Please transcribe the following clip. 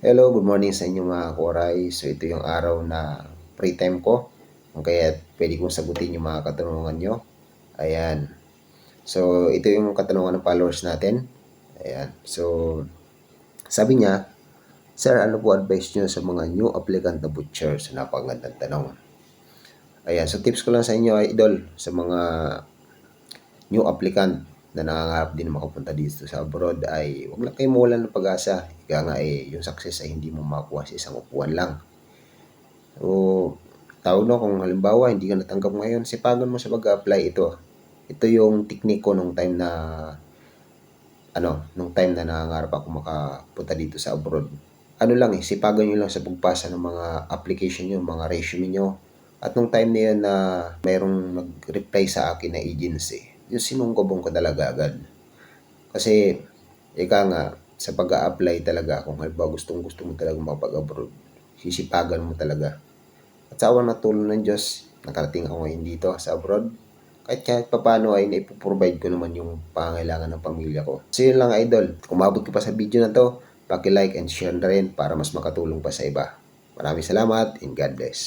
Hello, good morning sa inyo mga koray. So ito yung araw na free time ko. Kaya pwede kong sagutin yung mga katanungan nyo. Ayan. So ito yung katanungan ng followers natin. Ayan. So sabi niya, Sir, ano po advice nyo sa mga new applicant na butcher? So napakagandang tanong. Ayan. So tips ko lang sa inyo, idol, sa mga new applicant na nangangarap din makapunta dito sa abroad ay huwag lang kayo mawalan ng pag-asa. Kaya nga eh, yung success ay hindi mo makuha sa isang upuan lang. So, tawag no, kung halimbawa hindi ka natanggap ngayon, sipagan mo sa pag-apply ito. Ito yung technique ko nung time na ano, nung time na nangangarap ako makapunta dito sa abroad. Ano lang eh, sipagan nyo lang sa pagpasa ng mga application nyo, mga resume nyo. At nung time na yun na mayroong nag-reply sa akin na agency, yung sinunggabong ko talaga agad. Kasi, ika nga, sa pag apply talaga, kung halimbawa gustong gusto mo talaga makapag-abroad, sisipagan mo talaga. At sa awan na tulong ng Diyos, nakarating ako ngayon dito sa abroad. Kahit kahit papano ay naipoprovide ko naman yung pangailangan ng pamilya ko. So yun lang idol, kung mabot ka pa sa video na to, paki-like and share na rin para mas makatulong pa sa iba. Maraming salamat and God bless.